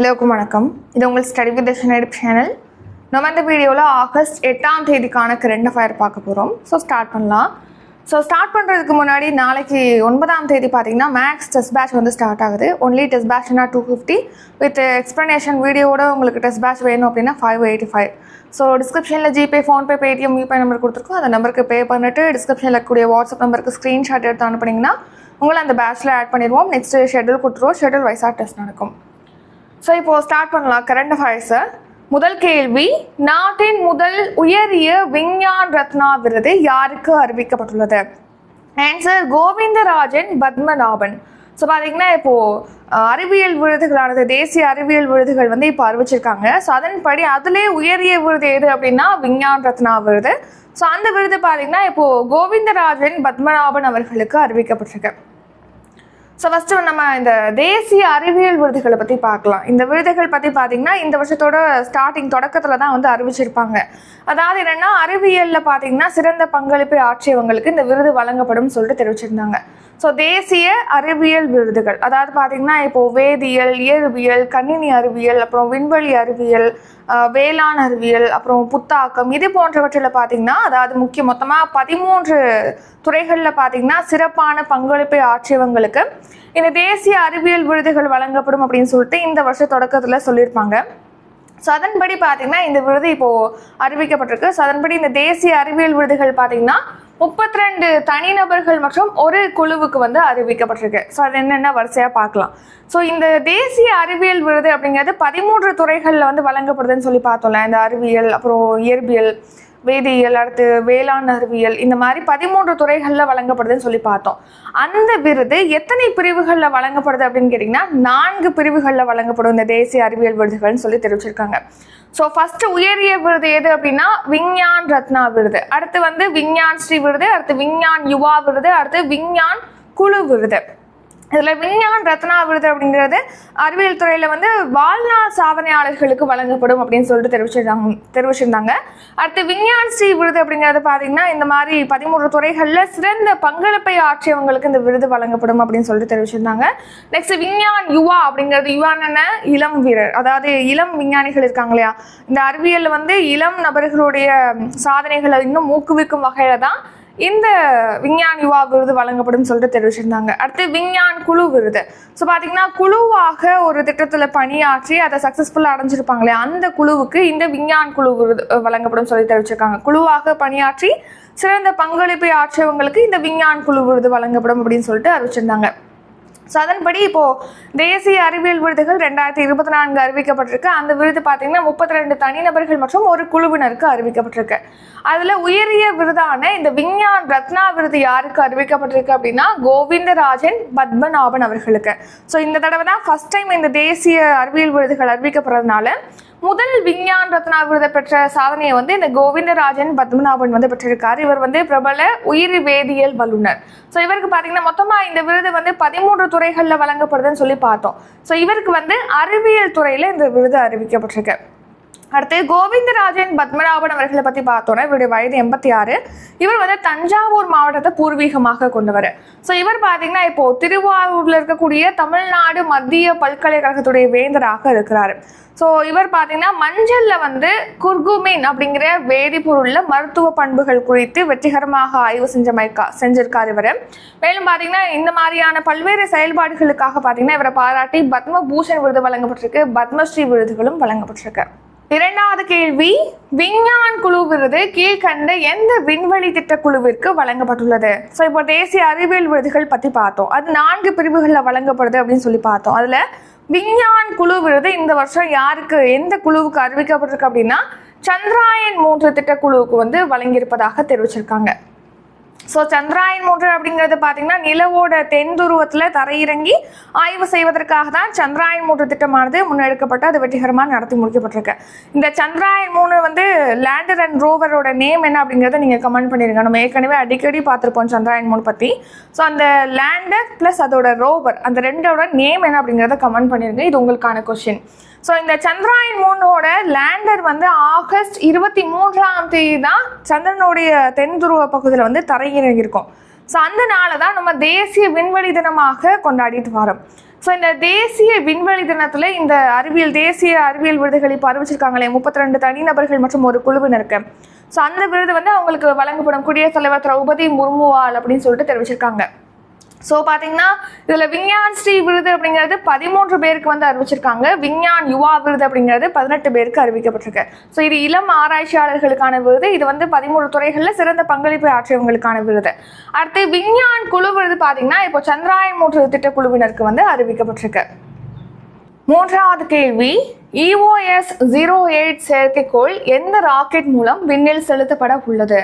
எல்லோருக்கும் வணக்கம். இது உங்கள் ஸ்டடி வித் ஷனடிப் சேனல் நம்ம இந்த வீடியோவில் ஆகஸ்ட் எட்டாம் தேதிக்கான கரண்ட் அஃபயர் பார்க்க போகிறோம் ஸோ ஸ்டார்ட் பண்ணலாம். ஸோ ஸ்டார்ட் பண்ணுறதுக்கு முன்னாடி நாளைக்கு ஒன்பதாம் தேதி பார்த்தீங்கன்னா மேக்ஸ் டெஸ்ட் பேட்ச் வந்து ஸ்டார்ட் ஆகுது. ஒன்லி டெஸ்ட் பேட்ச்னா டூ ஃபிஃப்டி வித் எக்ஸ்ப்ளனேஷன் வீடியோட உங்களுக்கு டெஸ்ட் பேட்ச் வேணும் அப்படின்னா ஃபைவ் எயிட்டி ஃபைவ் ஸோ டிஸ்கிரிப்ஷனில் GPay PhonePe Paytm UPay number கொடுத்துருக்கோம். அந்த நம்பருக்கு பே பண்ணிட்டு டிஸ்கிரிப்ஷனில் இருக்கக்கூடிய வாட்ஸ்அப் நம்பருக்கு ஸ்க்ரீன்ஷாட் எடுத்து அனுப்புனீங்கன்னா உங்களை அந்த பேட்ச்சில் ஆட் பண்ணிடுவோம். நெக்ஸ்ட் ஷெட்யூல் கொடுத்துருவோம். ஷெட்யூல் வைஸாக டெஸ்ட் நடக்கும். ஸோ இப்போ ஸ்டார்ட் பண்ணலாம். கரண்ட் அஃபேர்ஸை முதல் கேள்வி நாட்டின் முதல் உயரிய விஞ்ஞான் ரத்னா விருது யாருக்கு அறிவிக்கப்பட்டுள்ளது? ஆன்சர் கோவிந்தராஜன் பத்மநாபன். ஸோ பார்த்தீங்கன்னா இப்போது அறிவியல் விருதுகளானது தேசிய அறிவியல் விருதுகள் வந்து இப்போ அறிவிச்சிருக்காங்க. ஸோ அதன்படி அதிலே உயரிய விருது எது அப்படின்னா விஞ்ஞான் ரத்னா விருது. ஸோ அந்த விருது பார்த்தீங்கன்னா இப்போது கோவிந்தராஜன் பத்மநாபன் அவர்களுக்கு அறிவிக்கப்பட்டிருக்கு. ஸோ ஃபஸ்ட்டு நம்ம இந்த தேசிய அறிவியல் விருதுகளை பற்றி பார்க்கலாம். இந்த விருதுகள் பற்றி பார்த்தீங்கன்னா இந்த வருஷத்தோட ஸ்டார்டிங் தொடக்கத்தில் தான் வந்து அறிவிச்சிருப்பாங்க. அதாவது என்னென்னா அறிவியலில் பார்த்தீங்கன்னா சிறந்த பங்களிப்பை ஆற்றியவங்களுக்கு இந்த விருது வழங்கப்படும் சொல்லிட்டு தெரிவிச்சிருந்தாங்க. ஸோ தேசிய அறிவியல் விருதுகள். அதாவது பார்த்தீங்கன்னா இப்போது வேதியியல் இயற்பியல் கணினி அறிவியல் அப்புறம் விண்வெளி அறிவியல் வேளாண் அறிவியல் அப்புறம் புத்தாக்கம் இது போன்றவற்றில் பார்த்தீங்கன்னா அதாவது முக்கிய மொத்தமாக பதிமூன்று துறைகளில் பார்த்தீங்கன்னா சிறப்பான பங்களிப்பை ஆற்றியவங்களுக்கு இந்த தேசிய அறிவியல் விருதுகள் வழங்கப்படும் அப்படின்னு சொல்லிட்டு இந்த வருஷ தொடக்கத்தில் சொல்லியிருப்பாங்க. ஸோ அதன்படி பார்த்தீங்கன்னா இந்த விருது இப்போது அறிவிக்கப்பட்டிருக்கு. ஸோ அதன்படி இந்த தேசிய அறிவியல் விருதுகள் பார்த்தீங்கன்னா முப்பத்தி ரெண்டு தனிநபர்கள் மற்றும் ஒரு குழுவுக்கு வந்து அறிவிக்கப்பட்டிருக்கு. ஸோ அது என்னென்ன வரிசையாக பார்க்கலாம். ஸோ இந்த தேசிய அறிவியல் விருது அப்படிங்கிறது பதிமூன்று துறைகளில் வந்து வழங்கப்படுதுன்னு சொல்லி பார்த்தோம்ல. இந்த அறிவியல் அப்புறம் இயற்பியல் வேதியியல் அடுத்து வேளாண் அறிவியல் இந்த மாதிரி பதிமூன்று துறைகளில் வழங்கப்படுதுன்னு சொல்லி பார்த்தோம். அந்த விருது எத்தனை பிரிவுகளில் வழங்கப்படுது அப்படின்னு கேட்டிங்கன்னா நான்கு பிரிவுகளில் வழங்கப்படும் இந்த தேசிய அறிவியல் விருதுகள்னு சொல்லி தெரிவிச்சிருக்காங்க. ஸோ ஃபர்ஸ்ட் உயரிய விருது எது அப்படின்னா விஞ்ஞான் ரத்னா விருது. அடுத்து வந்து விஞ்ஞான் ஸ்ரீ விருது அடுத்து விஞ்ஞான் யுவா விருது அடுத்து விஞ்ஞான் குழு விருது. இதில் விஞ்ஞான் ரத்னா விருது அப்படிங்கிறது அறிவியல் துறையில் வந்து வாழ்நாள் சாதனையாளர்களுக்கு வழங்கப்படும் அப்படின்னு சொல்லிட்டு தெரிவிச்சிருந்தாங்க தெரிவிச்சிருந்தாங்க. அடுத்து விஞ்ஞான் ஸ்ரீ விருது அப்படிங்கிறது பார்த்தீங்கன்னா இந்த மாதிரி பதிமூன்று துறைகளில் சிறந்த பங்களிப்பை ஆற்றியவங்களுக்கு இந்த விருது வழங்கப்படும் அப்படின்னு சொல்லிட்டு தெரிவிச்சிருந்தாங்க. நெக்ஸ்ட் விஞ்ஞான் யுவா அப்படிங்கிறது யுவான் இளம் வீரர். அதாவது இளம் விஞ்ஞானிகள் இருக்காங்க இல்லையா? இந்த அறிவியலில் வந்து இளம் நபர்களுடைய சாதனைகளை இன்னும் ஊக்குவிக்கும் வகையில் தான் இந்த விஞ்ஞான் யுவா விருது வழங்கப்படும் சொல்லிட்டு தெரிவிச்சிருந்தாங்க. அடுத்து விஞ்ஞான் குழு விருது. ஸோ பார்த்தீங்கன்னா குழுவாக ஒரு திட்டத்தில் பணியாற்றி அதை சக்ஸஸ்ஃபுல்லாக அடைஞ்சிருப்பாங்களே அந்த குழுவுக்கு இந்த விஞ்ஞான் குழு விருது வழங்கப்படும் சொல்லி தெரிவிச்சிருக்காங்க. குழுவாக பணியாற்றி சிறந்த பங்களிப்பை ஆற்றியவங்களுக்கு இந்த விஞ்ஞான் குழு விருது வழங்கப்படும் அப்படின்னு சொல்லிட்டு அறிவிச்சிருந்தாங்க. ஸோ அதன்படி இப்போது தேசிய அறிவியல் விருதுகள் ரெண்டாயிரத்தி இருபத்தி நான்கு அறிவிக்கப்பட்டிருக்கு. அந்த விருது பார்த்தீங்கன்னா முப்பத்தி ரெண்டு தனிநபர்கள் மற்றும் ஒரு குழுவினருக்கு அறிவிக்கப்பட்டிருக்கு. அதில் உயரிய விருதான இந்த விஞ்ஞான் ரத்னா விருது யாருக்கு அறிவிக்கப்பட்டிருக்கு அப்படின்னா கோவிந்தராஜன் பத்மநாபன் அவர்களுக்கு. ஸோ இந்த தடவை தான் ஃபர்ஸ்ட் டைம் இந்த தேசிய அறிவியல் விருதுகள் அறிவிக்கப்படுறதுனால முதல் விஞ்ஞான் ரத்னா விருதை பெற்ற சாதனையை வந்து இந்த கோவிந்தராஜன் பத்மநாபன் வந்து பெற்றிருக்காரு. இவர் வந்து பிரபல உயிரி வேதியியல் வல்லுனர் ஸோ இவருக்கு பார்த்தீங்கன்னா மொத்தமாக இந்த விருது வந்து பதிமூன்று துறைகளில் வழங்கப்படுதுன்னு சொல்லி பார்த்தோம். ஸோ இவருக்கு வந்து அறிவியல் துறையில் இந்த விருது அறிவிக்கப்பட்டிருக்கு. அடுத்து கோவிந்தராஜன் பத்மநாபன் அவர்களை பற்றி பார்த்தோன்னா இவருடைய வயது எண்பத்தி ஆறு. இவர் வந்து தஞ்சாவூர் மாவட்டத்தை பூர்வீகமாக கொண்டவர். ஸோ இவர் பார்த்தீங்கன்னா இப்போ திருவாரூரில் இருக்கக்கூடிய தமிழ்நாடு மத்திய பல்கலைக்கழகத்துடைய வேந்தராக இருக்கிறார். ஸோ இவர் பார்த்தீங்கன்னா மஞ்சளில் வந்து குர்குமின் அப்படிங்கிற வேதிப்பொருளில் மருத்துவ பண்புகள் குறித்து வெற்றிகரமாக ஆய்வு செஞ்சமைக்கா செஞ்சிருக்கார் இவர். மேலும் பார்த்தீங்கன்னா இந்த மாதிரியான பல்வேறு செயல்பாடுகளுக்காக பார்த்தீங்கன்னா இவரை பாராட்டி பத்மபூஷன் விருது வழங்கப்பட்டிருக்கு. பத்மஸ்ரீ விருதுகளும் வழங்கப்பட்டிருக்கு. இரண்டாவது கேள்வி விஞ்ஞான் குழு விருது கீழ்கண்ட எந்த விண்வெளி திட்ட குழுவிற்கு வழங்கப்பட்டுள்ளது? ஸோ இப்போ தேசிய அறிவியல் விருதுகள் பற்றி பார்த்தோம். அது நான்கு பிரிவுகளில் வழங்கப்படுது அப்படின்னு சொல்லி பார்த்தோம். அதில் விஞ்ஞான் குழு விருது இந்த வருஷம் யாருக்கு எந்த குழுவுக்கு அறிவிக்கப்பட்டிருக்கு அப்படின்னா சந்திராயன் மூன்று திட்டக்குழுவுக்கு வந்து வழங்கியிருப்பதாக தெரிவிச்சிருக்காங்க. ஸோ சந்திராயன் மூன்று அப்படிங்கிறது பார்த்தீங்கன்னா நிலவோட தென் துருவத்தில் தரையிறங்கி ஆய்வு செய்வதற்காக தான் சந்திராயன் மூன்று திட்டமானது முன்னெடுக்கப்பட்டு அது வெற்றிகரமாக நடத்தி முடிக்கப்பட்டிருக்கு. இந்த சந்திராயன் மூணு வந்து லேண்டர் அண்ட் ரோவரோட நேம் என்ன அப்படிங்கிறத நீங்கள் கமெண்ட் பண்ணிடுங்க நம்ம ஏற்கனவே அடிக்கடி பார்த்துருப்போம் சந்திராயன் மூணு பற்றி ஸோ அந்த லேண்டர் ப்ளஸ் அதோட ரோவர் அந்த ரெண்டோட நேம் என்ன அப்படிங்கிறத கமெண்ட் பண்ணிடுங்க இது உங்களுக்கான கொஷின் ஸோ இந்த சந்திராயன் மூணோட லேண்டர் வந்து ஆகஸ்ட் இருபத்தி மூன்றாம் தேதி தான் சந்திரனுடைய தென் துருவ பகுதியில் வந்து இருக்கும். ஸோ அந்த நாளை தான் நம்ம தேசிய விண்வெளி தினமாக கொண்டாடிட்டு வரோம். ஸோ இந்த தேசிய விண்வெளி தினத்தில் இந்த அறிவியல் தேசிய அறிவியல் விருதுகள் இப்போ அறிவிச்சிருக்காங்களே முப்பத்தி ரெண்டு தனிநபர்கள் மற்றும் ஒரு குழுவினருக்கு. ஸோ அந்த விருது வந்து அவங்களுக்கு வழங்கப்படும். குடியரசுத் தலைவர் திரௌபதி முர்முவால் அப்படின்னு சொல்லிட்டு தெரிவிச்சிருக்காங்க. ஸோ பார்த்தீங்கன்னா இதில் விஞ்ஞான் ஸ்ரீ விருது அப்படிங்கிறது பதிமூன்று பேருக்கு வந்து அறிவிச்சிருக்காங்க. விஞ்ஞான் யுவா விருது அப்படிங்கிறது பதினெட்டு பேருக்கு அறிவிக்கப்பட்டிருக்கு. ஸோ இது இளம் ஆராய்ச்சியாளர்களுக்கான விருது. இது வந்து பதிமூணு துறைகளில் சிறந்த பங்களிப்பு ஆற்றியவங்களுக்கான விருது. அடுத்து விஞ்ஞான் குழு விருது பார்த்தீங்கன்னா இப்போ சந்திராயன் மூன்று திட்ட குழுவினருக்கு வந்து அறிவிக்கப்பட்டிருக்கு. மூன்றாவது கேள்வி இஓஎஸ் ஜீரோ எயிட் செயற்கைக்கோள் எந்த ராக்கெட் மூலம் விண்ணில் செலுத்தப்பட உள்ளது?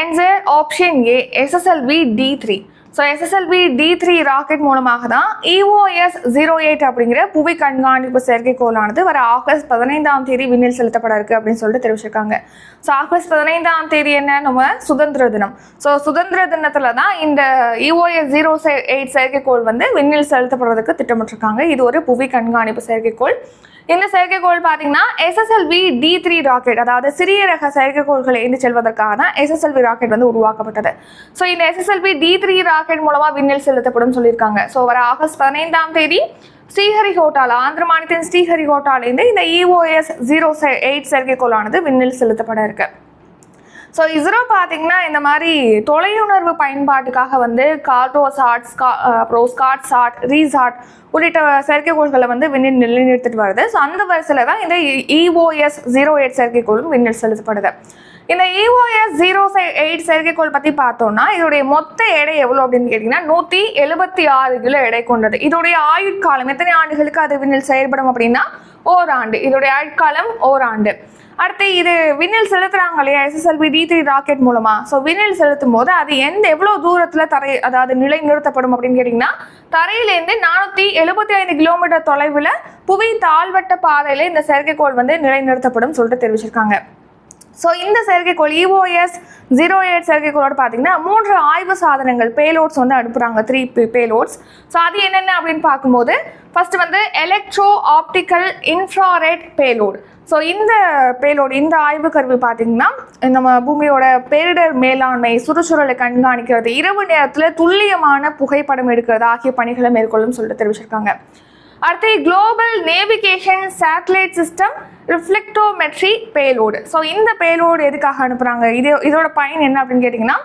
Answer option A SSLV D three so SSLV D three rocket மூலமாக தான் இஓஎஸ் ஜீரோ எயிட் அப்படிங்கிற புவி கண்காணிப்பு செயற்கைக்கோளானது வர ஆகஸ்ட் பதினைந்தாம் தேதி விண்ணில் செலுத்தப்பட இருக்கு அப்படின்னு சொல்லிட்டு தெரிவிச்சிருக்காங்க. ஸோ ஆகஸ்ட் பதினைந்தாம் தேதி என்ன? நம்ம சுதந்திர தினம். ஸோ சுதந்திர தினத்தில் தான் இந்த இஓஎஸ் ஜீரோ எயிட் செயற்கைக்கோள் வந்து விண்ணில் செலுத்தப்படுறதுக்கு திட்டமிட்டிருக்காங்க. இது ஒரு புவி கண்காணிப்பு செயற்கைக்கோள். இந்த செயற்கைக்கோள் பார்த்தீங்கன்னா எஸ்எஸ்எல்வி டி த்ரீ ராக்கெட் அதாவது சிறிய ரக செயற்கைக்கோள்களை ஏந்தி செல்வதற்காக தான் எஸ்எஸ்எல்வி ராக்கெட் வந்து உருவாக்கப்பட்டது. ஸோ இந்த எஸ்எஸ்எல்வி டி த்ரீ ராக்கெட் மூலமாக விண்ணில் செலுத்தப்படும் சொல்லியிருக்காங்க. ஸோ வர ஆகஸ்ட் பதினைந்தாம் தேதி ஸ்ரீஹரிகோட்டால் ஆந்திர மாநிலத்தின் ஸ்ரீஹரிகோட்டாலேருந்து இந்த இஓஎஸ் ஜீரோ எயிட் செயற்கைக்கோளானது விண்ணில் செலுத்தப்பட இருக்குது ஸோ இஸ்ரோ பார்த்தீங்கன்னா இந்த மாதிரி தொலையுணர்வு பயன்பாட்டுக்காக வந்து கார்டோசாட் ஸ்கா அப்புறம் ஸ்காட்சாட் ரீசாட் உள்ளிட்ட செயற்கைக்கோள்களை வந்து விண்ணில் நிலைநிறுத்திட்டு வருது. ஸோ அந்த வரிசையில் தான் இந்த இஓஎஸ் ஜீரோ எயிட் செயற்கைக்கோளும் விண்ணில் செலுத்தப்படுது. இந்த இஓஎஸ் ஜீரோ எயிட் செயற்கைக்கோள் பற்றி பார்த்தோம்னா இதோடைய மொத்த எடை எவ்வளோ அப்படின்னு கேட்டிங்கன்னா நூற்றி எழுபத்தி ஆறு கிலோ எடை கொண்டது. இதோடைய ஆயுட்காலம் எத்தனை ஆண்டுகளுக்கு அது விண்ணில் செயல்படும் அப்படின்னா ஓராண்டு. இதோடைய ஆயுட்காலம் ஓராண்டு. அடுத்து இது விண்ணில் செலுத்துறாங்க இல்லையா? எஸ்எஸ்எல்வி டி த்ரீ ராக்கெட் மூலமா. ஸோ விண்ணில் செலுத்தும் போது அது எந்த எவ்வளோ தூரத்தில் தரை அதாவது நிலை நிறுத்தப்படும் அப்படின்னு கேட்டிங்கன்னா தரையிலேருந்து நானூற்றி எழுபத்தி ஐந்து கிலோமீட்டர் தொலைவில் புவி தாழ்வட்ட பாதையில் இந்த செயற்கைக்கோள் வந்து நிலைநிறுத்தப்படும் சொல்லிட்டு தெரிவிச்சிருக்காங்க. ஸோ இந்த செயற்கைக்கோள் இஓஎஸ் ஜீரோ எயிட் செயற்கைக்கோளோட பார்த்தீங்கன்னா மூன்று ஆய்வு சாதனங்கள் பேலோட்ஸ் வந்து அனுப்புகிறாங்க த்ரீ பேலோட்ஸ் ஸோ அது என்னென்ன அப்படின்னு பார்க்கும்போது ஃபஸ்ட்டு வந்து electro optical infrared payload so இந்த பேலோடு இந்த ஆய்வு கருவி பார்த்தீங்கன்னா நம்ம பூமியோட பேரிடர் மேலாண்மை சுற்றுச்சூழலை கண்காணிக்கிறது இரவு நேரத்தில் துல்லியமான புகைப்படம் எடுக்கிறது ஆகிய பணிகளை மேற்கொள்ளும் சொல்லிட்டு தெரிவிச்சிருக்காங்க. அடுத்து global navigation satellite system reflectometry payload so இந்த பேலோடு எதுக்காக அனுப்புகிறாங்க இது இதோட பயன் என்ன அப்படின்னு கேட்டிங்கன்னா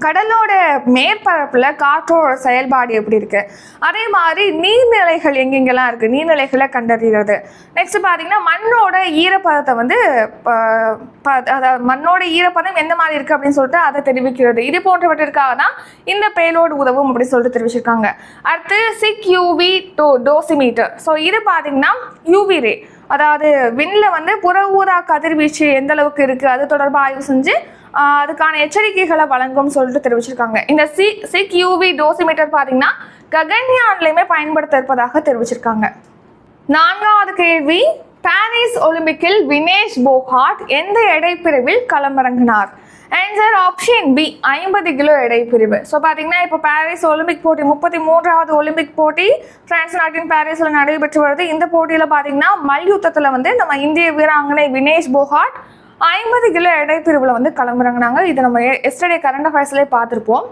கடலோட மேற்பரப்பில் காற்றோட செயல்பாடு எப்படி இருக்குது அதே மாதிரி நீர்நிலைகள் எங்கெங்கெல்லாம் இருக்குது நீர்நிலைகளை கண்டறிகிறது. நெக்ஸ்ட் பார்த்தீங்கன்னா மண்ணோட ஈரப்பதத்தை வந்து ப- ப- அதாவது மண்ணோட ஈரப்பதம் எந்த மாதிரி இருக்குது அப்படின்னு சொல்லிட்டு அதை தெரிவிக்கிறது. இது போன்றவற்றிற்காக தான் இந்த பேலோடு உதவும் அப்படின்னு சொல்லிட்டு தெரிவிச்சிருக்காங்க. அடுத்து SiC UV do dosimeter. So இது பார்த்தீங்கன்னா யூவி ரே அதாவது விண்ணில் வந்து புற ஊரா கதிர்வீச்சு எந்த அளவுக்கு இருக்குது அது தொடர்பாக ஆய்வு செஞ்சு அதுக்கான எச்சரிக்கைகளை வழங்கும்னு சொல்லிட்டு தெரிவிச்சிருக்காங்க. இந்த சி சிக் யூவி டோசிமீட்டர் பார்த்தீங்கன்னா ககன்யான்லையுமே பயன்படுத்த இருப்பதாக தெரிவிச்சிருக்காங்க. நான்காவது கேள்வி பாரிஸ் ஒலிம்பிக்கில் வினேஷ் போகாட் எந்த எடை பிரிவில் களமிறங்கினார்? ஆன்சர் ஆப்ஷன் பி ஐம்பது கிலோ எடை பிரிவு ஸோ பார்த்தீங்கன்னா இப்போ பாரிஸ் ஒலிம்பிக் போட்டி முப்பத்தி மூன்றாவது ஒலிம்பிக் போட்டி பிரான்ஸ் நாட்டின் பாரிஸில் நடைபெற்று வருது. இந்த போட்டியில் பார்த்தீங்கன்னா மல்யுத்தத்தில் வந்து நம்ம இந்திய வீராங்கனை வினேஷ் போகாட் ஐம்பது கிலோ எடை பிரிவில் வந்து களமிறங்கினாங்க இது நம்ம எஸ்டர்டே கரண்ட் அஃபேர்ஸ்லேயே பார்த்துருப்போம்.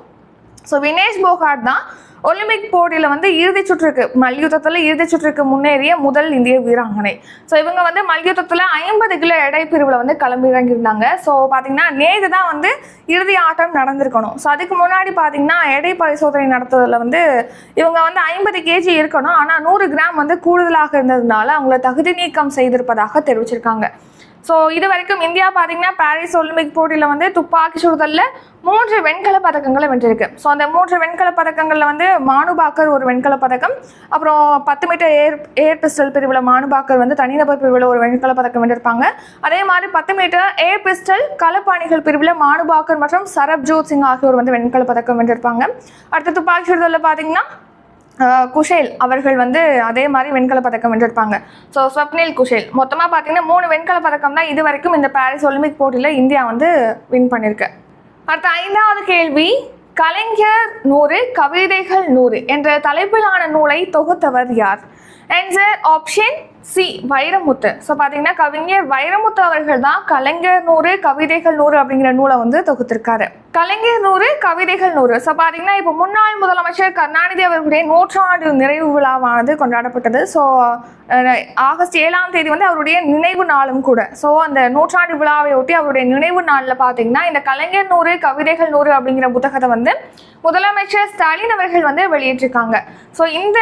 ஸோ வினேஷ் போகாட் தான் ஒலிம்பிக் போட்டியில் வந்து இறுதிச் சுற்றுக்கு மல்யுத்தத்தில் இறுதிச் சுற்றுக்கு முன்னேறிய முதல் இந்திய வீராங்கனை. ஸோ இவங்க வந்து மல்யுத்தத்தில் ஐம்பது கிலோ எடை பிரிவில் வந்து கிளம்பி இறங்கியிருந்தாங்க ஸோ பார்த்தீங்கன்னா நேற்று தான் வந்து இறுதி ஆட்டம் நடந்திருக்கணும். ஸோ அதுக்கு முன்னாடி பார்த்தீங்கன்னா எடை பரிசோதனை நடத்துறதுல வந்து இவங்க வந்து ஐம்பது கேஜி இருக்கணும். ஆனால் நூறு கிராம் வந்து கூடுதலாக இருந்ததுனால அவங்கள தகுதி நீக்கம் செய்திருப்பதாக தெரிவிச்சிருக்காங்க. ஸோ இது வரைக்கும் இந்தியா பார்த்தீங்கன்னா பாரிஸ் ஒலிம்பிக் போட்டியில் வந்து துப்பாக்கி சுடுதலில் மூன்று வெண்கல பதக்கங்களை வென்றிருக்கு. ஸோ அந்த மூன்று வெண்கல பதக்கங்களில் வந்து மானுபாக்கர் ஒரு வெண்கல பதக்கம். அப்புறம் பத்து மீட்டர் ஏர் ஏர் பிஸ்டல் பிரிவில் மானுபாக்கர் வந்து தனிநபர் பிரிவில் ஒரு வெண்கல பதக்கம் வென்றிருப்பாங்க. அதே மாதிரி பத்து மீட்டர் ஏர் பிஸ்டல் களப்பாணிகள் பிரிவில் மானுபாக்கர் மற்றும் சரப்ஜோத் சிங் ஆகியோர் வந்து வெண்கல பதக்கம் வென்றிருப்பாங்க. அடுத்து துப்பாக்கி சுடுதலில் பார்த்தீங்கன்னா குஷேல் அவர்கள் வந்து அதே மாதிரி வெண்கல பதக்கம் வென்றிருப்பாங்க. ஸோ ஸ்வப்னில் குஷேல். மொத்தமாக பார்த்தீங்கன்னா மூணு வெண்கல பதக்கம் தான் இது வரைக்கும் இந்த பாரிஸ் ஒலிம்பிக் போட்டியில் இந்தியா வந்து வின் பண்ணியிருக்கு அடுத்த ஐந்தாவது கேள்வி. கலைஞர் நூறு கவிதைகள் நூறு என்ற தலைப்பிலான நூலை தொகுத்தவர் யார்? Answer option C Vairamuthu. So பார்த்தீங்கன்னா கவிஞர் வைரமுத்து அவர்கள் தான் கலைஞர் நூறு கவிதைகள் நூறு அப்படிங்கிற நூலை வந்து தொகுத்திருக்காரு. கலைஞர் நூறு கவிதைகள் நூறு. ஸோ பார்த்தீங்கன்னா இப்போ முன்னாள் முதலமைச்சர் கருணாநிதி அவர்களுடைய நூற்றாண்டு நிறைவு விழாவானது கொண்டாடப்பட்டது. ஸோ ஆகஸ்ட் ஏழாம் தேதி வந்து அவருடைய நினைவு நாளும் கூட. ஸோ அந்த நூற்றாண்டு விழாவை ஒட்டி அவருடைய நினைவு நாளில் பார்த்தீங்கன்னா இந்த கலைஞர் நூறு கவிதைகள் நூறு அப்படிங்கிற புத்தகத்தை வந்து முதலமைச்சர் ஸ்டாலின் அவர்கள் வந்து வெளியிட்டிருக்காங்க. ஸோ இந்த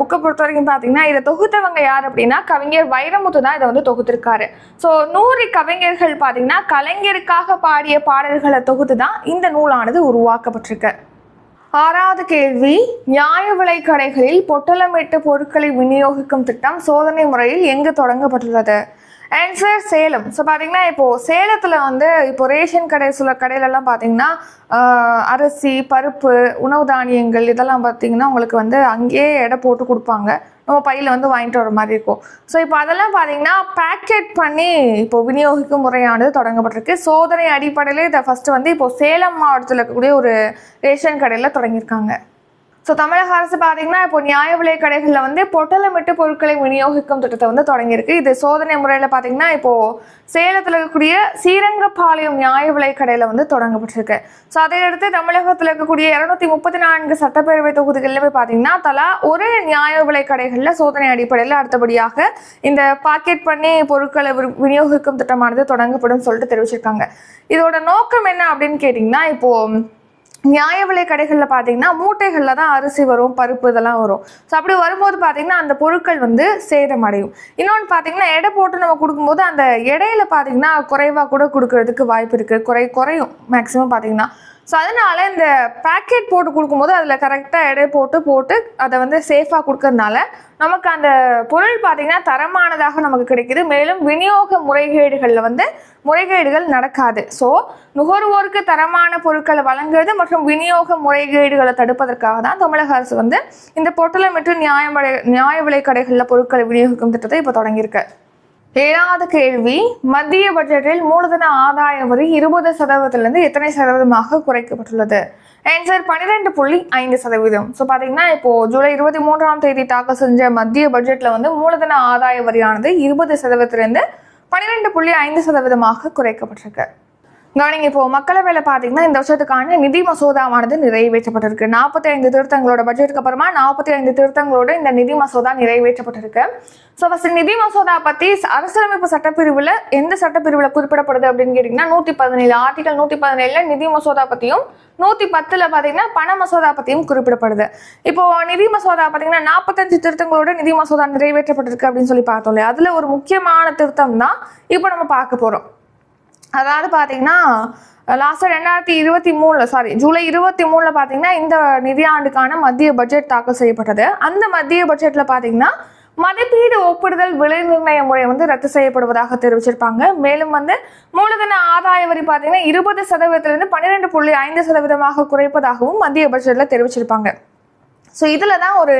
புக்கை பொறுத்த வரைக்கும் பார்த்தீங்கன்னா இதை தொகுத்தவங்க யார் அப்படின்னா கவிஞர் வைரமுத்து தான் இதை வந்து தொகுத்திருக்காரு. ஸோ நூறு கவிஞர்கள் பார்த்தீங்கன்னா கலைஞருக்காக பாடிய பாடல்களை தொகுத்து தான் இந்த நூலானது உருவாக்கப்பட்டிருக்கு. ஆறாவது கேள்வி நியாய விலை கடைகளில் பொட்டலமிட்டு பொருட்களை விநியோகிக்கும் திட்டம் சோதனை முறையில் எங்கு தொடங்கப்பட்டுள்ளது? சார் சேலம். ஸோ பார்த்தீங்கன்னா இப்போது சேலத்தில் வந்து இப்போ ரேஷன் கடை சில கடையிலலாம் பார்த்தீங்கன்னா அரிசி பருப்பு உணவு தானியங்கள் இதெல்லாம் பார்த்தீங்கன்னா உங்களுக்கு வந்து அங்கேயே எடை போட்டு கொடுப்பாங்க. நம்ம பையில் வந்து வாங்கிட்டு வர மாதிரி இருக்கும். ஸோ இப்போ அதெல்லாம் பார்த்தீங்கன்னா பேக்கெட் பண்ணி இப்போ விநியோகிக்கும் முறையானது தொடங்கப்பட்டிருக்கு. சோதனை அடிப்படையில் இதை ஃபஸ்ட்டு வந்து இப்போ சேலம் மாவட்டத்தில் இருக்கக்கூடிய ஒரு ரேஷன் கடையில் தொடங்கியிருக்காங்க. ஸோ தமிழக அரசு பார்த்தீங்கன்னா இப்போ நியாய விலை கடைகளில் வந்து பொட்டலமிட்டு பொருட்களை விநியோகிக்கும் திட்டத்தை வந்து தொடங்கியிருக்கு. இது சோதனை முறையில் பார்த்தீங்கன்னா இப்போது சேலத்தில் இருக்கக்கூடிய ஸ்ரீரங்கபாளையம் நியாய விலை கடையில் வந்து தொடங்கப்பட்டிருக்கு. ஸோ அதையடுத்து தமிழகத்தில் இருக்கக்கூடிய இரநூத்தி முப்பத்தி நான்கு சட்டப்பேரவை தொகுதிகளிலுமே பார்த்தீங்கன்னா தலா ஒரு நியாய விலை கடைகளில் சோதனை அடிப்படையில் அடுத்தபடியாக இந்த பாக்கெட் பண்ணி பொருட்களை விநியோகிக்கும் திட்டமானது தொடங்கப்படும் சொல்லிட்டு தெரிவிச்சிருக்காங்க. இதோட நோக்கம் என்ன அப்படின்னு கேட்டிங்கன்னா இப்போது நியாய விலை கடைகளில் பார்த்தீங்கன்னா மூட்டைகளில் தான் அரிசி வரும் பருப்பு இதெல்லாம் வரும். ஸோ அப்படி வரும்போது பார்த்தீங்கன்னா அந்த பொருட்கள் வந்து சேதமடையும். இன்னொன்று பார்த்தீங்கன்னா எடை போட்டு நம்ம கொடுக்கும்போது அந்த எடையில பார்த்தீங்கன்னா குறைவாக கூட கொடுக்கறதுக்கு வாய்ப்பு இருக்குது குறை குறையும். மேக்ஸிமம் பார்த்தீங்கன்னா ஸோ அதனால இந்த பேக்கெட் போட்டு கொடுக்கும்போது அதில் கரெக்டாக எடை போட்டு போட்டு அதை வந்து சேஃபாக கொடுக்கறதுனால நமக்கு அந்த பொருள் பார்த்திங்கன்னா தரமானதாக நமக்கு கிடைக்குது. மேலும் விநியோக முறைகேடுகளில் வந்து முறைகேடுகள் நடக்காது. ஸோ நுகர்வோருக்கு தரமான பொருட்களை வழங்குறது மற்றும் விநியோக முறைகேடுகளை தடுப்பதற்காக தான் தமிழக அரசு வந்து இந்த பொட்டலமிட்டு நியாய நியாய விலை கடைகளில் பொருட்களை விநியோகிக்கும் திட்டத்தை இப்போ தொடங்கியிருக்கு. ஏழாவது கேள்வி மத்திய பட்ஜெட்டில் மூலதன ஆதாய வரி இருபது சதவீதத்திலிருந்து எத்தனை சதவீதமாக குறைக்கப்பட்டுள்ளது? ஆன்சர் பன்னிரெண்டு புள்ளி ஐந்து சதவீதம். ஸோ பார்த்தீங்கன்னா இப்போ ஜூலை இருபத்தி மூன்றாம் தேதி தாக்கல் செஞ்ச மத்திய பட்ஜெட்டில் வந்து மூலதன ஆதாய வரியானது இருபது சதவீதத்திலிருந்து பன்னிரெண்டு புள்ளி ஐந்து சதவீதமாக குறைக்கப்பட்டிருக்கு. கவனிங்க இப்போ மக்களவையில் பார்த்தீங்கன்னா இந்த வருஷத்துக்கான நிதி மசோதாவானது நிறைவேற்றப்பட்டிருக்கு. நாற்பத்தி ஐந்து திருத்தங்களோட பட்ஜெட்டுக்கு அப்புறமா நாற்பத்தி ஐந்து திருத்தங்களோட இந்த நிதி மசோதா நிறைவேற்றப்பட்டிருக்கு. ஸோ ஃபஸ்ட் நிதி மசோதா பற்றி அரசியலமைப்பு சட்டப்பிரிவில் எந்த சட்டப்பிரிவில் குறிப்பிடப்படுது அப்படின்னு கேட்டிங்கன்னா நூற்றி பதினேழு ஆர்டிகல் நூற்றி பதினேழில் நிதி மசோதா பற்றியும் நூற்றி பத்தில் பார்த்தீங்கன்னா பண மசோதா பற்றியும் குறிப்பிடப்படுது. இப்போ நிதி மசோதா பார்த்தீங்கன்னா நாற்பத்தஞ்சு திருத்தங்களோட நிதி மசோதா நிறைவேற்றப்பட்டிருக்கு அப்படின்னு சொல்லி பார்த்தோம் இல்லையா? அதில் ஒரு முக்கியமான திருத்தம் தான் இப்போ நம்ம பார்க்க போகிறோம் அதாவது பார்த்தீங்கன்னா லாஸ்ட்டாக ரெண்டாயிரத்தி இருபத்தி மூணில் சாரி ஜூலை இருபத்தி மூணில் பார்த்தீங்கன்னா இந்த நிதியாண்டுக்கான மத்திய பட்ஜெட் தாக்கல் செய்யப்பட்டது. அந்த மத்திய பட்ஜெட்டில் பார்த்தீங்கன்னா மதிப்பீடு ஒப்பிடுதல் விலை நிர்ணய முறை வந்து ரத்து செய்யப்படுவதாக தெரிவிச்சிருப்பாங்க. மேலும் வந்து மூலதன ஆதாய வரி பார்த்தீங்கன்னா இருபது சதவீதத்திலிருந்து பன்னிரெண்டு புள்ளி ஐந்து சதவீதமாக குறைப்பதாகவும் மத்திய பட்ஜெட்டில் தெரிவிச்சிருப்பாங்க. ஸோ இதில் தான் ஒரு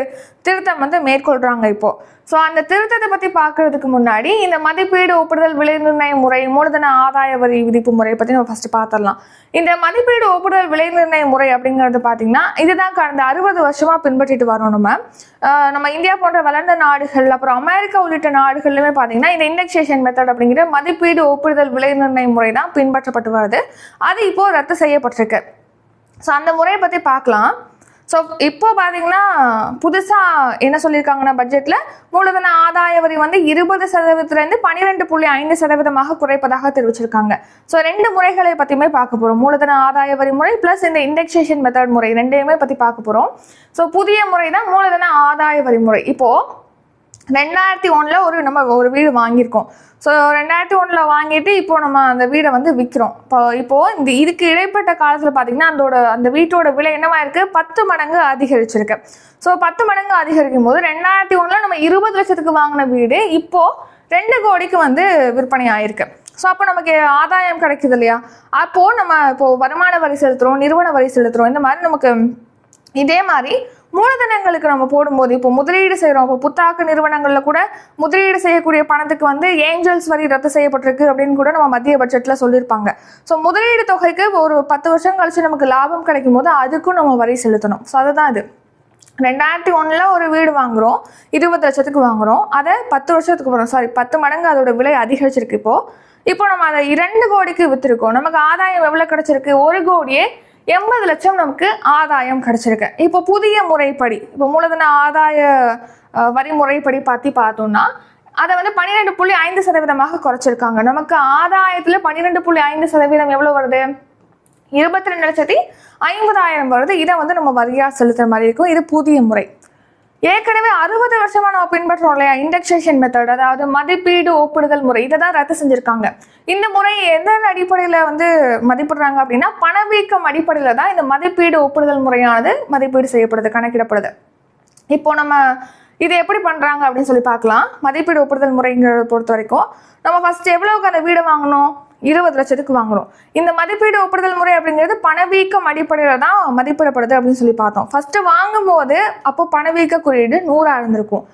திருத்தம் வந்து மேற்கொள்கிறாங்க இப்போது ஸோ அந்த திருத்தத்தை பற்றி பார்க்குறதுக்கு முன்னாடி இந்த மதிப்பீடு ஒப்பிடுதல் விலை நிர்ணய முறை மூலதன ஆதாய வரி விதிப்பு முறை பற்றி நம்ம ஃபஸ்ட்டு பார்த்துடலாம் இந்த மதிப்பீடு ஒப்பிடுதல் விலை நிர்ணய முறை அப்படிங்கிறது பார்த்தீங்கன்னா இதுதான் கடந்த அறுபது வருஷமாக பின்பற்றிட்டு வரோம் நம்ம. நம்ம இந்தியா போன்ற வளர்ந்த நாடுகள் அப்புறம் அமெரிக்கா உள்ளிட்ட நாடுகள்லையுமே பார்த்தீங்கன்னா இந்த இண்டெக்ஸேஷன் மெத்தட் அப்படிங்கிற மதிப்பீடு ஒப்பிடுதல் விலை நிர்ணய முறை தான் பின்பற்றப்பட்டு வருது. அது இப்போது ரத்து செய்யப்பட்டிருக்கு. ஸோ அந்த முறையை பற்றி பார்க்கலாம். ஸோ இப்போ பார்த்தீங்கன்னா புதுசாக என்ன சொல்லியிருக்காங்கன்னா பட்ஜெட்டில் மூலதன ஆதாய வரி வந்து இருபது சதவீதத்துலேருந்து பன்னிரெண்டு புள்ளி ஐந்து சதவீதமாக குறைப்பதாக தெரிவிச்சிருக்காங்க. ஸோ ரெண்டு முறைகளை பற்றியுமே பார்க்க போகிறோம் மூலதன ஆதாய வரி முறை ப்ளஸ் இந்த இண்டெக்ஸேஷன் மெத்தட் முறை ரெண்டையுமே பற்றி பார்க்க போகிறோம் ஸோ புதிய முறை தான் மூலதன ஆதாய வரி முறை. இப்போது ரெண்டாயிரத்தி ஒன்றில் ஒரு நம்ம ஒரு வீடு வாங்கியிருக்கோம். ஸோ ரெண்டாயிரத்தி ஒன்றில் வாங்கிட்டு இப்போ நம்ம அந்த வீடை வந்து விற்கிறோம் இப்போ இப்போது இந்த இதுக்கு இடைப்பட்ட காலத்தில் பார்த்தீங்கன்னா அதோட அந்த வீட்டோட விலை என்னவாக இருக்குது பத்து மடங்கு அதிகரிச்சிருக்கு. ஸோ பத்து மடங்கு அதிகரிக்கும் போது ரெண்டாயிரத்தி ஒன்றில் நம்ம இருபது லட்சத்துக்கு வாங்கின வீடு இப்போது ரெண்டு கோடிக்கு வந்து விற்பனை ஆயிருக்கு. ஸோ அப்போ நமக்கு ஆதாயம் கிடைக்குது இல்லையா? அப்போது நம்ம இப்போது வருமான வரி செலுத்துகிறோம் நிறுவன வரி செலுத்துகிறோம் இந்த மாதிரி நமக்கு இதே மாதிரி மூலதனங்களுக்கு நம்ம போடும்போது இப்போ முதலீடு செய்கிறோம் இப்போ புத்தாக்க நிறுவனங்களில் கூட முதலீடு செய்யக்கூடிய பணத்துக்கு வந்து ஏஞ்சல்ஸ் வரி ரத்து செய்யப்பட்டிருக்கு அப்படின்னு கூட நம்ம மத்திய பட்ஜெட்டில் சொல்லியிருப்பாங்க. ஸோ முதலீடு தொகைக்கு ஒரு பத்து வருஷம் கழிச்சு நமக்கு லாபம் கிடைக்கும் போது அதுக்கும் நம்ம வரி செலுத்தணும். ஸோ அதுதான் இது. ரெண்டாயிரத்தி ஒன்றில் ஒரு வீடு வாங்குகிறோம் இருபது லட்சத்துக்கு வாங்குகிறோம் அதை பத்து வருஷத்துக்கு போகிறோம் சாரி பத்து மடங்கு அதோட விலை அதிகரிச்சிருக்கு இப்போது இப்போ நம்ம அதை இரண்டு கோடிக்கு விற்றுருக்கோம் நமக்கு ஆதாயம் எவ்வளோ கிடச்சிருக்கு? ஒரு கோடியே எண்பது லட்சம் நமக்கு ஆதாயம் கிடைச்சிருக்கு. இப்போ புதிய முறைப்படி இப்போ மூலதன ஆதாய வரி முறைப்படி பார்த்து பார்த்தோம்னா அதை வந்து பன்னிரெண்டு புள்ளி ஐந்து சதவீதமாக குறைச்சிருக்காங்க. நமக்கு ஆதாயத்தில் பன்னிரெண்டு புள்ளி ஐந்து சதவீதம் எவ்வளோ வருது? இருபத்தி ரெண்டு லட்சத்தி ஐம்பதாயிரம் வருது. இதை வந்து நம்ம வரியாக செலுத்துற மாதிரி இருக்கும். இது புதிய முறை. ஏற்கனவே அறுபது வருஷமா நம்ம பின்பற்றோம் இல்லையா? இண்டெக்ஸேஷன் மெத்தட் அதாவது மதிப்பீடு ஒப்பிடுதல் முறை. இதை தான் ரத்து செஞ்சிருக்காங்க. இந்த முறை எந்த அடிப்படையில் வந்து மதிப்பிடுறாங்க அப்படின்னா பணவீக்கம் அடிப்படையில் தான் இந்த மதிப்பீடு ஒப்பிடுதல் முறையானது மதிப்பீடு செய்யப்படுது கணக்கிடப்படுது. இப்போ நம்ம இது எப்படி பண்ணுறாங்க அப்படின்னு சொல்லி பார்க்கலாம். மதிப்பீடு ஒப்புறுதல் முறைங்கிறத பொறுத்த வரைக்கும் நம்ம ஃபர்ஸ்ட் எவ்வளோக்கு அந்த வீடு வாங்கணும்? இருபது லட்சத்துக்கு வாங்குறோம். இந்த மதிப்பீடு ஒப்புதல் முறை அப்படிங்கிறது பணவீக்கம் அடிப்படையில் தான் மதிப்பிடப்படுது அப்படின்னு சொல்லி பார்த்தோம். ஃபஸ்ட்டு வாங்கும்போது அப்போ பணவீக்க குறியீடு நூறாக இருந்திருக்கும்.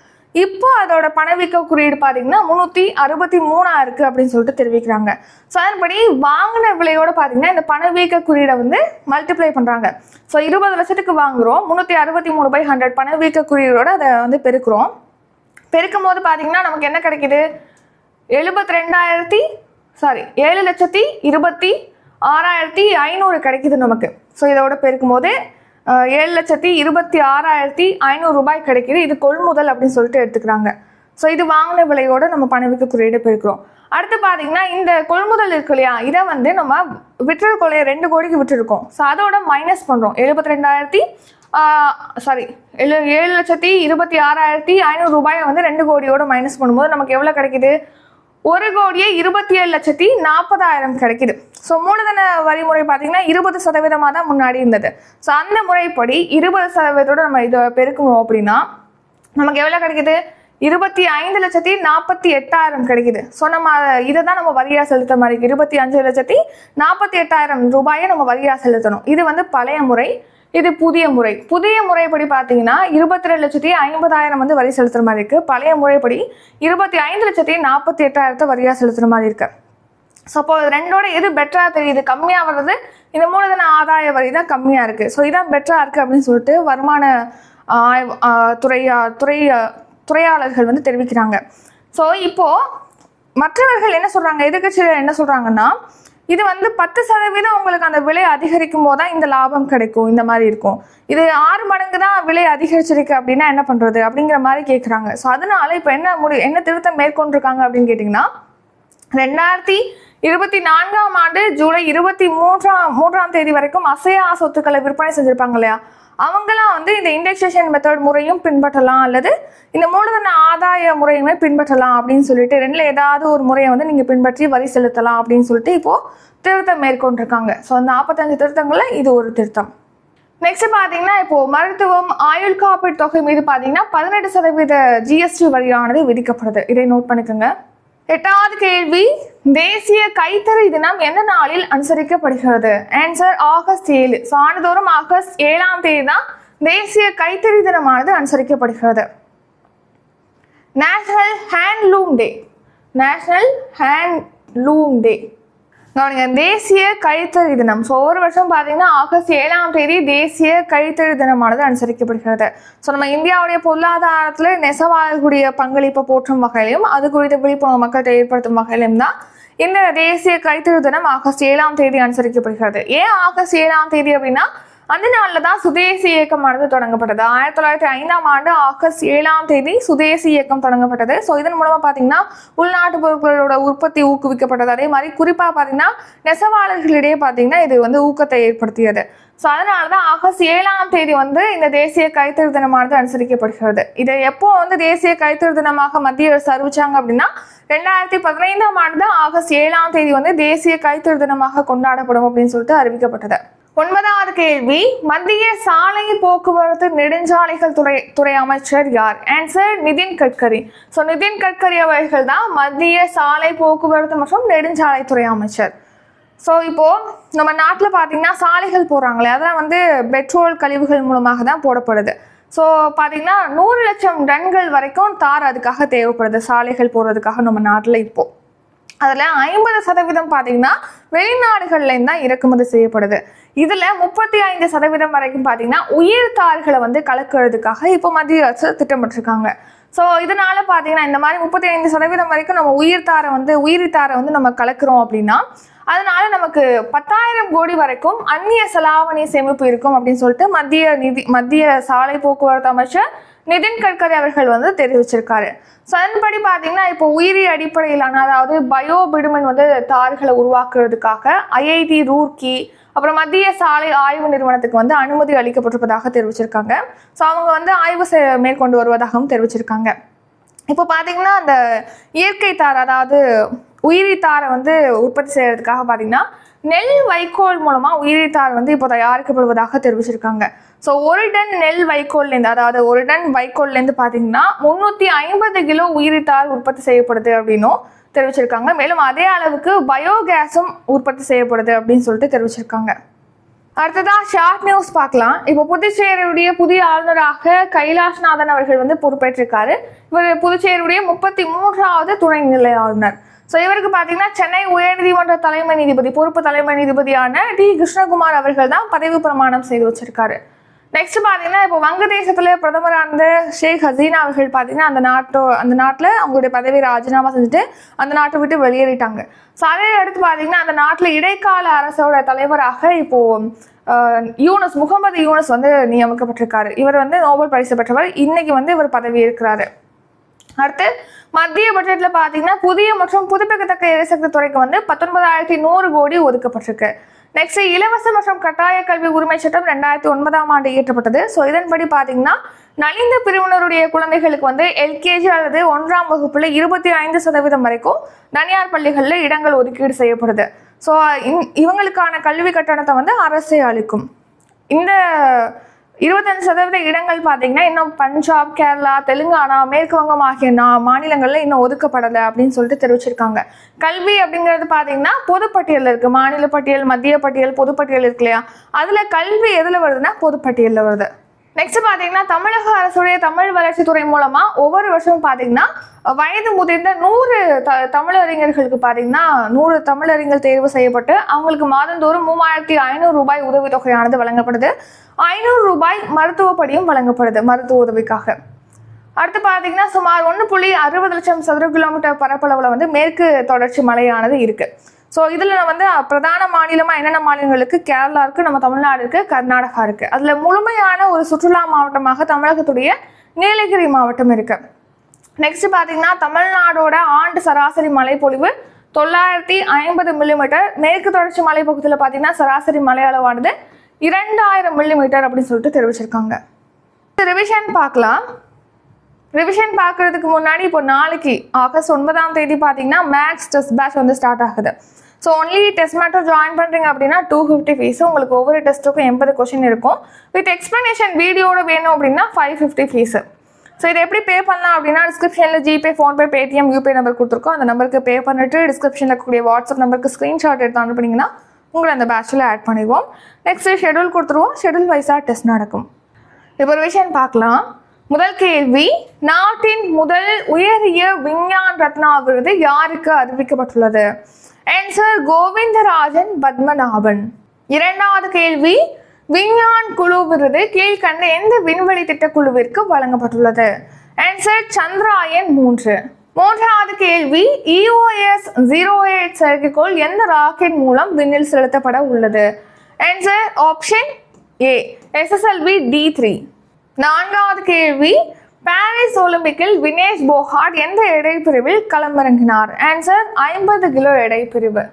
இப்போ அதோட பணவீக்க குறியீடு பார்த்தீங்கன்னா முந்நூற்றி அறுபத்தி மூணாக இருக்குது அப்படின்னு சொல்லிட்டு தெரிவிக்கிறாங்க. ஸோ அதன்படி வாங்கின விலையோட பார்த்தீங்கன்னா இந்த பணவீக்க குறியீடை வந்து மல்டிப்ளை பண்ணுறாங்க ஸோ இருபது லட்சத்துக்கு வாங்குறோம். முந்நூற்றி அறுபத்தி மூணு பை ஹண்ட்ரட் பணவீக்க குறியீடோட அதை வந்து பெருக்கிறோம். பெருக்கும் போது பார்த்தீங்கன்னா நமக்கு என்ன கிடைக்கிது? எழுபத்தி ரெண்டாயிரத்தி சாரி ஏழு லட்சத்தி இருபத்தி ஆறாயிரத்தி ஐநூறு கிடைக்குது நமக்கு. ஸோ இதோட பெருக்கும் போது ஏழு லட்சத்தி இருபத்தி ஆறாயிரத்தி ஐநூறு ரூபாய் கிடைக்குது. இது கொள்முதல் அப்படின்னு சொல்லிட்டு எடுத்துக்கிறாங்க. ஸோ இது வாங்கின விலையோட நம்ம பணவிக்கு குறியீடு பெருக்கிறோம். அடுத்து பார்த்தீங்கன்னா இந்த கொள்முதல் இருக்கு இல்லையா? இதை வந்து நம்ம விற்றல் கொலையை ரெண்டு கோடிக்கு விட்டுருக்கோம் ஸோ அதோட மைனஸ் பண்ணுறோம் எழுபத்தி ரெண்டாயிரத்தி சாரி ஏழு ஏழு லட்சத்தி இருபத்தி ஆறாயிரத்தி ஐநூறு ரூபாயை வந்து ரெண்டு கோடியோட மைனஸ் பண்ணும்போது நமக்கு எவ்வளோ கிடைக்குது? ஒரு கோடியே இருபத்தி ஏழு லட்சத்தி நாற்பதாயிரம் கிடைக்குது. ஸோ மூலதன வரிமுறை பார்த்தீங்கன்னா இருபது சதவீதமாக தான் முன்னாடி இருந்தது. ஸோ அந்த முறைப்படி இருபது சதவீதத்தோட நம்ம இதை பெருக்குவோம் அப்படின்னா நமக்கு எவ்வளோ கிடைக்குது? இருபத்தி ஐந்து லட்சத்தி நாற்பத்தி எட்டாயிரம் கிடைக்குது. ஸோ நம்ம இதை தான் நம்ம வரியாக செலுத்த மாதிரி இருபத்தி அஞ்சு லட்சத்தி நாற்பத்தி எட்டாயிரம் ரூபாயை நம்ம வரியாக செலுத்தணும். இது வந்து பழைய முறை. இது புதிய முறை. புதிய முறைப்படி பார்த்தீங்கன்னா இருபத்தி ரெண்டு லட்சத்தி ஐம்பதாயிரம் வந்து வரி செலுத்துற மாதிரி இருக்கு. பழைய முறைப்படி இருபத்தி ஐந்து லட்சத்தி நாற்பத்தி எட்டாயிரத்தை வரியாக செலுத்துற மாதிரி இருக்கு. ஸோ அப்போ ரெண்டோட எது பெட்டராக தெரியுது? கம்மியாக வர்றது இந்த மூலதன ஆதாய வரி தான் கம்மியாக இருக்குது ஸோ இதான் பெட்டராக இருக்குது அப்படின்னு சொல்லிட்டு வருமான துறையா துறை துறையாளர்கள் வந்து தெரிவிக்கிறாங்க. ஸோ இப்போது மற்றவர்கள் என்ன சொல்கிறாங்க எதிர்கட்சியில் என்ன சொல்கிறாங்கன்னா இது வந்து பத்து சதவீதம் உங்களுக்கு அந்த விலை அதிகரிக்கும் போது தான் இந்த லாபம் கிடைக்கும் இந்த மாதிரி இருக்கும். இது ஆறு மடங்கு தான் விலை அதிகரிச்சிருக்கு அப்படின்னா என்ன பண்ணுறது அப்படிங்கிற மாதிரி கேட்குறாங்க ஸோ அதனால இப்போ என்ன முடி என்ன திருத்தம் மேற்கொண்டிருக்காங்க அப்படின்னு கேட்டிங்கன்னா ரெண்டாயிரத்தி இருபத்தி நான்காம் ஆண்டு ஜூலை இருபத்தி மூன்றாம் மூன்றாம் தேதி வரைக்கும் அசையா சொத்துக்களை விற்பனை செஞ்சிருப்பாங்க இல்லையா? அவங்களாம் வந்து இந்த இண்டெக்ஸேஷன் மெத்தட் முறையும் பின்பற்றலாம் அல்லது இந்த மூலதன ஆதாய முறையுமே பின்பற்றலாம் அப்படின்னு சொல்லிட்டு ரெண்டில் ஏதாவது ஒரு முறையை வந்து நீங்கள் பின்பற்றி வரி செலுத்தலாம் அப்படின்னு சொல்லிட்டு இப்போது திருத்தம் மேற்கொண்டிருக்காங்க. ஸோ அந்த நாற்பத்தஞ்சு திருத்தங்களில் இது ஒரு திருத்தம். நெக்ஸ்ட் பார்த்தீங்கன்னா இப்போ மருத்துவம் ஆயுள் காப்பீடு தொகை மீது பார்த்தீங்கன்னா பதினெட்டு சதவீத ஜிஎஸ்டி வரியானது விதிக்கப்படுது. இதை நோட் பண்ணிக்கோங்க. எட்டாவது கேள்வி தேசிய கைத்தறி தினம் எந்த நாளில் அனுசரிக்கப்படுகிறது? ஆன்சர் ஆகஸ்ட் ஏழு. ஸோ ஆண்டுதோறும் ஆகஸ்ட் ஏழாம் தேதி தான் தேசிய கைத்தறி தினமானது அனுசரிக்கப்படுகிறது. National handloom day national handloom day கவனிங்க தேசிய கழித்தறி தினம். ஸோ ஒவ்வொரு வருஷம் பார்த்தீங்கன்னா ஆகஸ்ட் ஏழாம் தேதி தேசிய கழித்தறி தினமானது அனுசரிக்கப்படுகிறது. ஸோ நம்ம இந்தியாவுடைய பொருளாதாரத்தில் நெசவாளர்களுடைய பங்களிப்பை போற்றும் வகையிலும் அது குறித்த விழிப்புணர்வு மக்கள்கிட்ட ஏற்படுத்தும் வகையிலும் தான் இந்த தேசிய கைத்தறி தினம் ஆகஸ்ட் ஏழாம் தேதி அனுசரிக்கப்படுகிறது. ஏன் ஆகஸ்ட் ஏழாம் தேதி அப்படின்னா அந்த நாளில் தான் சுதேசி இயக்கமானது தொடங்கப்பட்டது. ஆயிரத்தி தொள்ளாயிரத்தி ஐந்தாம் ஆண்டு ஆகஸ்ட் ஏழாம் தேதி சுதேசி இயக்கம் தொடங்கப்பட்டது. ஸோ இதன் மூலமாக பார்த்தீங்கன்னா உள்நாட்டு பொருட்களோட உற்பத்தி ஊக்குவிக்கப்பட்டது. அதே மாதிரி குறிப்பாக பார்த்தீங்கன்னா நெசவாளர்களிடையே பார்த்தீங்கன்னா இது வந்து ஊக்கத்தை ஏற்படுத்தியது. ஸோ அதனால தான் ஆகஸ்ட் ஏழாம் தேதி வந்து இந்த தேசிய கைத்தறி தினமானது அனுசரிக்கப்படுகிறது. இதை எப்போ வந்து தேசிய கைத்தறி தினமாக மத்திய அரசு அறிவிச்சாங்க அப்படின்னா ரெண்டாயிரத்தி பதினைந்தாம் ஆண்டு தான் ஆகஸ்ட் ஏழாம் தேதி வந்து தேசிய கைத்தறி தினமாக கொண்டாடப்படும் அப்படின்னு சொல்லிட்டு அறிவிக்கப்பட்டது. ஒன்பதாவது கேள்வி மத்திய சாலை போக்குவரத்து நெடுஞ்சாலைகள் துறை துறை அமைச்சர் யார்? ஆன்சர் நிதின் கட்கரி. ஸோ நிதின் கட்கரி அவர்கள் தான் மத்திய சாலை போக்குவரத்து மற்றும் நெடுஞ்சாலைத்துறை அமைச்சர். ஸோ இப்போது நம்ம நாட்டில் பார்த்தீங்கன்னா சாலைகள் போடுறாங்களே அதெல்லாம் வந்து பெட்ரோல் கழிவுகள் மூலமாக தான் போடப்படுது. ஸோ பார்த்தீங்கன்னா நூறு லட்சம் டன்கள் வரைக்கும் தார் அதுக்காக தேவைப்படுது சாலைகள் போடுறதுக்காக நம்ம நாட்டில் இப்போது அதில் ஐம்பது சதவீதம் பார்த்தீங்கன்னா வெளிநாடுகள்லேருந்து தான் இறக்குமதி செய்யப்படுது. இதுல முப்பத்தி ஐந்து சதவீதம் வரைக்கும் பார்த்தீங்கன்னா உயிர் தாள்களை வந்து கலக்கிறதுக்காக இப்போ மத்திய அரசு திட்டமிட்டிருக்காங்க. ஸோ இதனால பார்த்தீங்கன்னா இந்த மாதிரி முப்பத்தி ஐந்து சதவீதம் வரைக்கும் நம்ம உயிர் தாரை வந்து உயிரி தாரை வந்து நம்ம கலக்கிறோம் அப்படின்னா அதனால நமக்கு பத்தாயிரம் கோடி வரைக்கும் அந்நிய செலாவணி சேமிப்பு இருக்கும் அப்படின்னு சொல்லிட்டு மத்திய நிதி மத்திய சாலை போக்குவரத்து அமைச்சர் நிதின் கட்கரி அவர்கள் வந்து தெரிவிச்சிருக்காரு. ஸோ அதன்படி பார்த்தீங்கன்னா இப்போ உயிரி அடிப்படையிலான அதாவது பயோ பிடுமன் வந்து தார்களை உருவாக்குறதுக்காக ஐஐடி ரூர்க்கி அப்புறம் மத்திய சாலை ஆய்வு நிறுவனத்துக்கு வந்து அனுமதி அளிக்கப்பட்டிருப்பதாக தெரிவிச்சிருக்காங்க. ஸோ அவங்க வந்து ஆய்வு மேற்கொண்டு வருவதாகவும் தெரிவிச்சிருக்காங்க. இப்போ பார்த்தீங்கன்னா அந்த இயற்கை தார் அதாவது உயிரி தாரை வந்து உற்பத்தி செய்யறதுக்காக பார்த்தீங்கன்னா நெல் வைக்கோல் மூலமாக உயிரி தார் வந்து இப்போ தயாரிக்கப்படுவதாக தெரிவிச்சிருக்காங்க. ஸோ ஒரு டன் நெல் வைக்கோல்லேருந்து அதாவது ஒரு டன் வைக்கோல்லேருந்து பார்த்தீங்கன்னா முந்நூற்றி ஐம்பது கிலோ உயிரி தார் உற்பத்தி செய்யப்படுது அப்படின்னும் தெரிவிச்சிருக்காங்க. மேலும் அதே அளவுக்கு பயோகேஸும் உற்பத்தி செய்யப்படுது அப்படின்னு சொல்லிட்டு தெரிவிச்சிருக்காங்க. அடுத்ததா ஷார்ட் நியூஸ் பார்க்கலாம். இப்போ புதுச்சேரியுடைய புதிய ஆளுநராக கைலாஷ்நாதன் அவர்கள் வந்து பொறுப்பேற்றிருக்காரு. இவர் புதுச்சேரியுடைய முப்பத்தி மூன்றாவது துணைநிலை ஆளுநர். ஸோ இவருக்கு பார்த்தீங்கன்னா சென்னை உயர்நீதிமன்ற தலைமை நீதிபதி பொறுப்பு தலைமை நீதிபதியான டி. கிருஷ்ணகுமார் அவர்கள் தான் பதவி பிரமாணம் செய்து வச்சிருக்காரு. நெக்ஸ்ட் பார்த்தீங்கன்னா இப்போ வங்கதேசத்துல பிரதமரான ஷேக் ஹசீனா அவர்கள் பார்த்தீங்கன்னா அந்த நாட்டோ அந்த நாட்டில் அவங்களுடைய பதவியை ராஜினாமா செஞ்சுட்டு அந்த நாட்டை விட்டு வெளியேறிட்டாங்க. ஸோ அதே அடுத்து பார்த்தீங்கன்னா அந்த நாட்டில் இடைக்கால அரசோட தலைவராக இப்போ யூனஸ் முகமது யூனஸ் வந்து நியமிக்கப்பட்டிருக்காரு. இவர் வந்து நோபல் பரிசு பெற்றவர். இன்னைக்கு வந்து இவர் பதவி இருக்கிறாரு அடுத்து மத்திய பட்ஜெட்ல பாத்தீங்கன்னா புதிய மற்றும் புதுப்பிக்கத்தக்க எரிசக்தி துறைக்கு வந்து பத்தொன்பதாயிரத்தி நூறு கோடி ஒதுக்கப்பட்டிருக்கு. நெக்ஸ்ட் இலவச மற்றும் கட்டாய கல்வி உரிமை சட்டம் ரெண்டாயிரத்தி ஒன்பதாம் ஆண்டு இயற்றப்பட்டது. ஸோ இதன்படி பார்த்தீங்கன்னா நலிந்த பிரிவினருடைய குழந்தைகளுக்கு வந்து எல்கேஜி அல்லது ஒன்றாம் வகுப்புல இருபத்தி ஐந்து சதவீதம் வரைக்கும் தனியார் பள்ளிகளில் இடங்கள் ஒதுக்கீடு செய்யப்படுது. ஸோ இவங்களுக்கான கல்வி கட்டணத்தை வந்து அரசே அளிக்கும். இந்த இருபத்தஞ்சு சதவீத இடங்கள் பார்த்தீங்கன்னா இன்னும் பஞ்சாப் கேரளா தெலுங்கானா மேற்கு வங்கம் ஆகிய நா மாநிலங்களில் இன்னும் ஒதுக்கப்படலை அப்படின்னு சொல்லிட்டு தெரிவிச்சிருக்காங்க. கல்வி அப்படிங்கிறது பார்த்தீங்கன்னா பொதுப்பட்டியலில் இருக்கு. மாநில பட்டியல் மத்திய பட்டியல் பொதுப்பட்டியல் இருக்கு இல்லையா? அதில் கல்வி எதில் வருதுன்னா பொதுப்பட்டியலில் வருது. நெக்ஸ்ட் பார்த்தீங்கன்னா தமிழக அரசுடைய தமிழ் வளர்ச்சித்துறை மூலமா ஒவ்வொரு வருஷமும் பார்த்தீங்கன்னா வயது முதிர்ந்த நூறு த தமிழறிஞர்களுக்கு பார்த்தீங்கன்னா நூறு தமிழறிஞர் தேர்வு செய்யப்பட்டு அவங்களுக்கு மாதந்தோறும் மூவாயிரத்தி ஐநூறு ரூபாய் உதவித்தொகையானது வழங்கப்படுது. ஐநூறு ரூபாய் மருத்துவ படியும் வழங்கப்படுது மருத்துவ உதவிக்காக. அடுத்து பார்த்தீங்கன்னா சுமார் ஒன்று புள்ளி அறுபது லட்சம் சதுர கிலோமீட்டர் பரப்பளவில் வந்து மேற்கு தொடர்ச்சி மலையானது இருக்குது ஸோ இதில் வந்து பிரதான மாநிலமாக என்னென்ன மாநிலங்களுக்கு? கேரளா இருக்குது நம்ம தமிழ்நாடு இருக்குது கர்நாடகா இருக்குது அதில் முழுமையான ஒரு சுற்றுலா மாவட்டமாக தமிழகத்துடைய நீலகிரி மாவட்டம் இருக்குது நெக்ஸ்ட் பார்த்தீங்கன்னா தமிழ்நாடோட ஆண்டு சராசரி மழைப்பொழிவு தொள்ளாயிரத்தி ஐம்பது மில்லிமீட்டர் மேற்கு தொடர்ச்சி மலைப்பகுதியில் பார்த்தீங்கன்னா சராசரி மழை அளவானது இரண்டாயிரம் மில்லிமீட்டர் அப்படின்னு சொல்லிட்டு தெரிவிச்சிருக்காங்க ரிவிஷன் பார்க்கலாம். ரிவிஷன் பார்க்கறதுக்கு முன்னாடி இப்போ நாளைக்கு ஆகஸ்ட் ஒன்பதாம் தேதி பார்த்தீங்கன்னா மேக்ஸ் டெஸ்ட் பேட்ச் வந்து ஸ்டார்ட் ஆகுது. ஸோ ஒன்லி டெஸ்ட் மட்டும் ஜாயின் பண்ணுறீங்க அப்படின்னா டூ ஃபிஃப்டி ஃபீஸ் உங்களுக்கு ஒவ்வொரு டெஸ்ட்டுக்கும் எண்பது கொஷின் இருக்கும். வித் எக்ஸ்ப்ளனேஷன் வீடியோட வேணும் அப்படின்னா ஃபைவ் ஃபிஃப்டி ஃபீஸு ஸோ இதை எப்படி பே பண்ணலாம் அப்படின்னா டிஸ்கிரிப்ஷனில் GPay PhonePe Paytm UPay number கொடுத்துருக்கோம். அந்த நம்பருக்கு பே பண்ணிட்டு டிஸ்கிரிப்ஷனில் இருக்கக்கூடிய வாட்ஸ்அப் நம்பருக்கு ஸ்க்ரீன்ஷாட் எடுத்து அனுப்புனீங்கன்னா உங்களை அந்த பேட்சில் ஆட் பண்ணிடுவோம். நெக்ஸ்ட்டு ஷெடியூல் கொடுத்துருவோம். ஷெடியூல் வைஸாக டெஸ்ட் நடக்கும். இப்போ ஒரு விஷயம் பார்க்கலாம். முதல் கேள்வி நாட்டின் முதல் உயரிய விஞ்ஞான் ரத்னா விருது யாருக்கு அறிவிக்கப்பட்டுள்ளது? ஆன்சர் கோவிந்தராஜன் பத்மநாபன். இரண்டாவது கேள்வி விஞ்ஞான் குழு விருது கீழ்கண்ட எந்த விண்வெளி திட்ட குழுவிற்கு வழங்கப்பட்டுள்ளது? ஆன்சர் சந்திராயன் மூன்று. மூன்றாவது கேள்வி இஓஎஸ் ஜீரோ எயிட் செயற்கைக்கோள் எந்த ராக்கெட் மூலம் விண்ணில் செலுத்தப்பட உள்ளது? Answer option A SSLV D three நான்காவது கேள்வி பாரிஸ் ஒலிம்பிக்கில் வினேஷ் போஹாட் எந்த எடைப்பிரிவில் களமிறங்கினார்? ஆன்சர் ஐம்பது கிலோ எடைப்பிரிவு.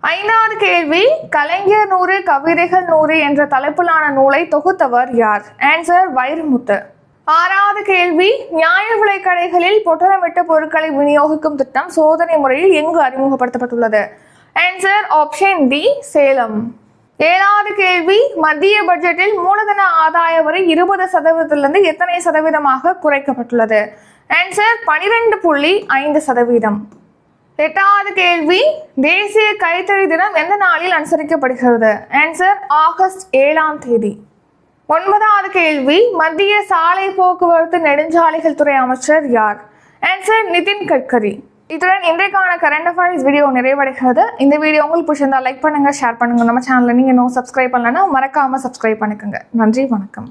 ஐந்தாவது கேள்வி கலைஞர் நூறு கவிதைகள் நூறு என்ற தலைப்பிலான நூலை தொகுத்தவர் யார்? ஆன்சர் வைரமுத்து. ஆறாவது கேள்வி நியாய விலை கடைகளில் பொட்டலமிட்ட பொருட்களை விநியோகிக்கும் திட்டம் சோதனை முறையில் எங்கு அறிமுகப்படுத்தப்பட்டுள்ளது? Answer option D Salem. ஏழாவது கேள்வி மத்திய பட்ஜெட்டில் மூலதன ஆதாய வரி இருபது சதவீதத்திலிருந்து எத்தனை சதவீதமாக குறைக்கப்பட்டுள்ளது? ஆன்சர் பனிரெண்டு புள்ளி ஐந்து சதவீதம். எட்டாவது கேள்வி தேசிய கைத்தறி தினம் எந்த நாளில் அனுசரிக்கப்படுகிறது? ஆன்சர் ஆகஸ்ட் ஏழாம் தேதி. ஒன்பதாவது கேள்வி மத்திய சாலை போக்குவரத்து நெடுஞ்சாலைகள் துறை அமைச்சர் யார்? ஆன்சர் நிதின் கட்கரி. இத்துடன் இன்றைக்கான கரண்ட் அஃபேர்ஸ் வீடியோ நிறைவடைகிறது. இந்த வீடியோ உங்களுக்கு பிடிச்சிருந்தா லைக் பண்ணுங்க ஷேர் பண்ணுங்க. நம்ம சேனலை நீங்க இன்னும் சப்ஸ்கிரைப் பண்ணலன்னா மறக்காம சப்ஸ்கிரைப் பண்ணிக்கோங்க. நன்றி வணக்கம்.